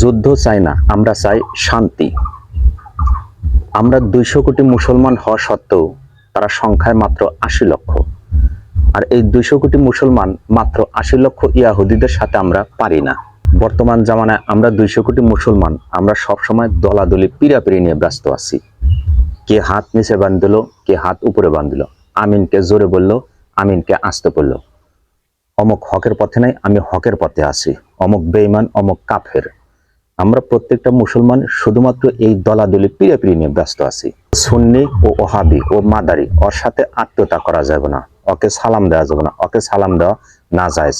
যুদ্ধ চাই না, আমরা চাই শান্তি। আমরা দুইশো কোটি মুসলমান হওয়া সত্ত্বেও তারা সংখ্যায় মাত্র আশি লক্ষ। আর এই দুইশো কোটি মুসলমান মাত্র আশি লক্ষ ইয়াহুদিদের সাথে আমরা পারি না। বর্তমান জামানায় আমরা দুইশো কোটি মুসলমান, আমরা সবসময় দলাদলি, পিড়াপিড়ি নিয়ে ব্যস্ত আছি। কে হাত নিচে বাঁধিল, কে হাত উপরে বাঁধিল। আমিনকে জোরে বলল, আমিনকে আসতে বলল অমুক হকের পথে নাই, আমি হকের পথে আছি। অমুক বেইমান অমুক কাফের। আমরা প্রত্যেকটা মুসলমান শুধুমাত্র এই দলাদলি পিড়াপিড়ি নিয়ে ব্যস্ত আছি। সুন্নি ও ওহাবি ও মাদারি, ওর সাথে আত্মীয়তা করা যাবে না, ওকে সালাম দেওয়া যাবে না, ওকে সালাম দেওয়া না যায়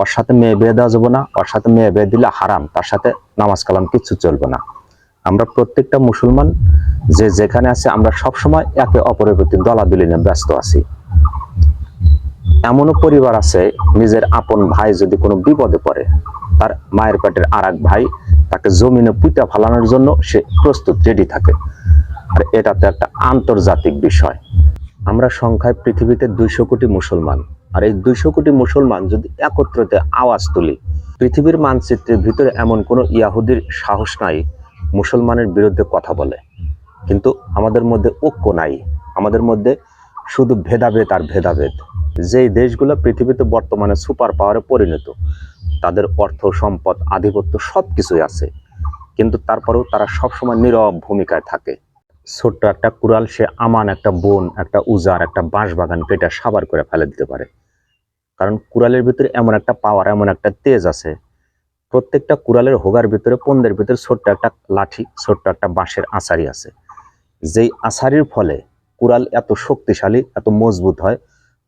ওর সাথে মেয়ে বিয়ে দেওয়া যাবে না, ওর সাথে মেয়ে বিয়ে দিলে হারাম, তার সাথে নামাজ কালাম কিচ্ছু চলবে না। আমরা প্রত্যেকটা মুসলমান যে যেখানে আছে, আমরা সবসময় একে অপরের প্রতি দলাদলি নিয়ে ব্যস্ত আছি। এমনও পরিবার আছে, নিজের আপন ভাই যদি কোনো বিপদে পড়ে তার মায়ের পেটের আর ভাই তাকে জমিনে পুঁতা ফালানোর জন্য সে প্রস্তুত রেডি থাকে। আর এটা তো একটা আন্তর্জাতিক বিষয়। আমরা সংখ্যায় পৃথিবীতে দুইশো কোটি মুসলমান। আর এই দুইশো কোটি মুসলমান যদি একত্রিত আওয়াজ তুলি, পৃথিবীর মানচিত্রের ভিতরে এমন কোনো ইয়াহুদির সাহস নাই, মুসলমানের বিরুদ্ধে কথা বলে। কিন্তু আমাদের মধ্যে ঐক্য নাই। আমাদের মধ্যে শুধু ভেদাভেদ আর ভেদাভেদ। যেই দেশগুলো পৃথিবীতে বর্তমানে সুপার পাওয়ারে পরিণত তাদের অর্থ, সম্পদ, আধিপত্য সব কিছুই আছে। কিন্তু তারপরেও তারা সবসময় নীরব ভূমিকায় থাকে। ছোট্ট একটা কুড়াল, সে আমান, একটা বন, একটা উজার একটা বাঁশ বাগান কেটে সাবার করে ফেলে দিতে পারে। কারণ কুড়ালের ভিতরে এমন একটা পাওয়ার এমন একটা তেজ আছে। প্রত্যেকটা কুড়ালের হোগার ভিতরে, পন্দের ভিতরে ছোট্ট একটা লাঠি, ছোট্ট একটা বাঁশের আছারি আছে। যেই আছারির ফলে কুড়াল এত শক্তিশালী, এত মজবুত হয়,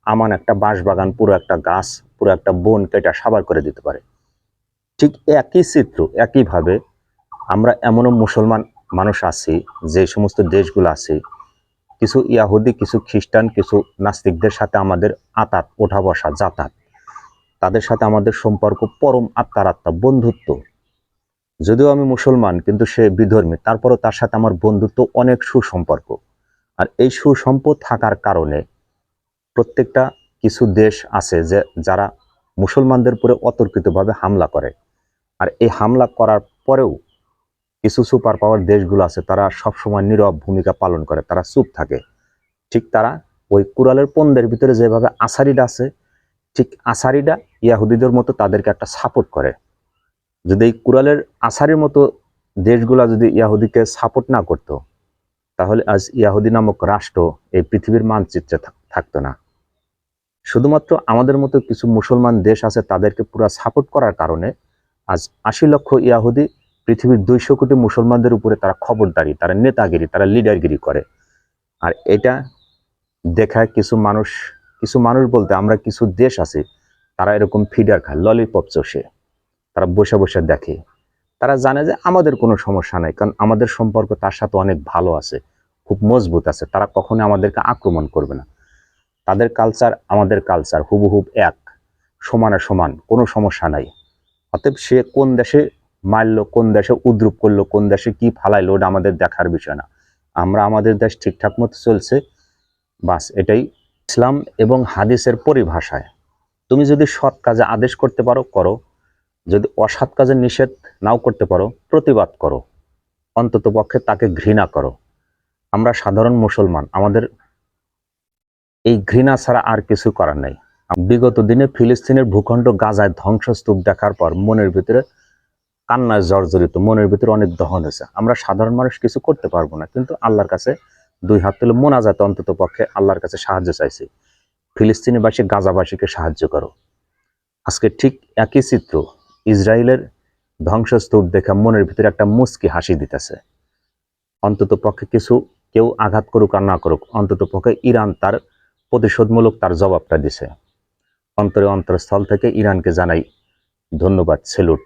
আমান একটা বাঁশ বাগান পুরো একটা গাছ পুরো একটা বন কেটে সাবার করে দিতে পারে। ঠিক একই চিত্র, একইভাবে আমরা এমনও মুসলমান মানুষ আছি, যে সমস্ত দেশগুলো আছে, কিছু ইয়াহুদি, কিছু খ্রিস্টান, কিছু নাস্তিকদের সাথে আমাদের আতাত, ওঠা বসা, যাতায়াত। তাদের সাথে আমাদের সম্পর্ক পরম আত্মার আত্মা, বন্ধুত্ব। যদিও আমি মুসলমান, কিন্তু সে বিধর্মী, তারপরও তার সাথে আমার বন্ধুত্ব অনেক সুসম্পর্ক। আর এই সুসম্পদ থাকার কারণে প্রত্যেকটা কিছু দেশ আছে যে, যারা মুসলমানদের উপরে অতর্কিতভাবে হামলা করে। আর এই হামলা করার পরেও কিছু সুপার পাওয়ার দেশগুলো আছে, তারা সবসময় নীরব ভূমিকা পালন করে, তারা চুপ থাকে। ঠিক তারা ওই কুরালের পণ্যের ভিতরে যেভাবে আসারিটা আছে, ঠিক আসারিটা ইয়াহুদিদের মতো তাদেরকে একটা সাপোর্ট করে। যদি এই কুরালের আসারির মতো দেশগুলা যদি ইয়াহুদিকে সাপোর্ট না করতো, তাহলে আজ ইয়াহুদি নামক রাষ্ট্র এই পৃথিবীর মানচিত্রে থাকতো না। শুধুমাত্র আমাদের মতো কিছু মুসলমান দেশ আছে তাদেরকে পুরো সাপোর্ট করার কারণে আজ আশি লক্ষ ইয়াহুদি পৃথিবীর দুইশো কোটি মুসলমানদের উপরে তারা খবরদারি, তারা নেতাগিরি, তারা লিডারগিরি করে। আর এটা দেখায় কিছু মানুষ কিছু মানুষ বলতে আমরা কিছু দেশ আছে, তারা এরকম ফিডার খায় ললিপপ চষে। তারা বসে বসে দেখে। তারা জানে যে আমাদের কোনো সমস্যা নাই, কারণ আমাদের সম্পর্ক তার সাথে অনেক ভালো আছে, খুব মজবুত আছে, তারা কখনো আমাদেরকে আক্রমণ করবে না। তাদের কালচার আমাদের কালচার হুবহুব এক, সমানে সমান, কোনো সমস্যা নাই। অতএব সে কোন দেশে মারলো, কোন দেশে উদ্রুপ করল, কোন দেশে কি ফালাইলো, ওটা আমাদের দেখার বিষয় না। আমরা আমাদের দেশ ঠিকঠাক মতো চলছে, বাস এটাই। ইসলাম এবং হাদিসের পরিভাষায় তুমি যদি সৎ কাজে আদেশ করতে পারো, করো। যদি অসৎ কাজে নিষেধ নাও করতে পারো, প্রতিবাদ করো। অন্তত পক্ষে তাকে ঘৃণা করো। আমরা সাধারণ মুসলমান, আমাদের এই ঘৃণা ছাড়া আর কিছু করার নেই। বিগত দিনে ফিলিস্তিনের ভূখণ্ড গাজায় ধ্বংসস্তূপ দেখার পর মনের ভিতরে কান্নায় জর্জরিত, মনের ভিতরে অনেক দহন হয়েছে। আমরা সাধারণ মানুষ কিছু করতে পারব না, কিন্তু আল্লাহর কাছে দুই হাত তুলে মোনাজাত অন্তত পক্ষে আল্লাহর কাছে সাহায্য চাইছি। ফিলিস্তিনিবাসী, গাজাবাসীকে সাহায্য করো। আজকে ঠিক একই চিত্র, ইসরায়েলের ধ্বংসস্তূপ দেখে মনের ভিতরে একটা মুচকি হাসি দিতেছে। অন্তত পক্ষে কিছু কেউ আঘাত করুক আর না করুক, অন্তত পক্ষে ইরান তার প্রতিশোধমূলক তার জবাবটা দিছে। অন্তরে অন্তরস্থল থেকে ইরানকে জানাই ধন্যবাদ সেলুট।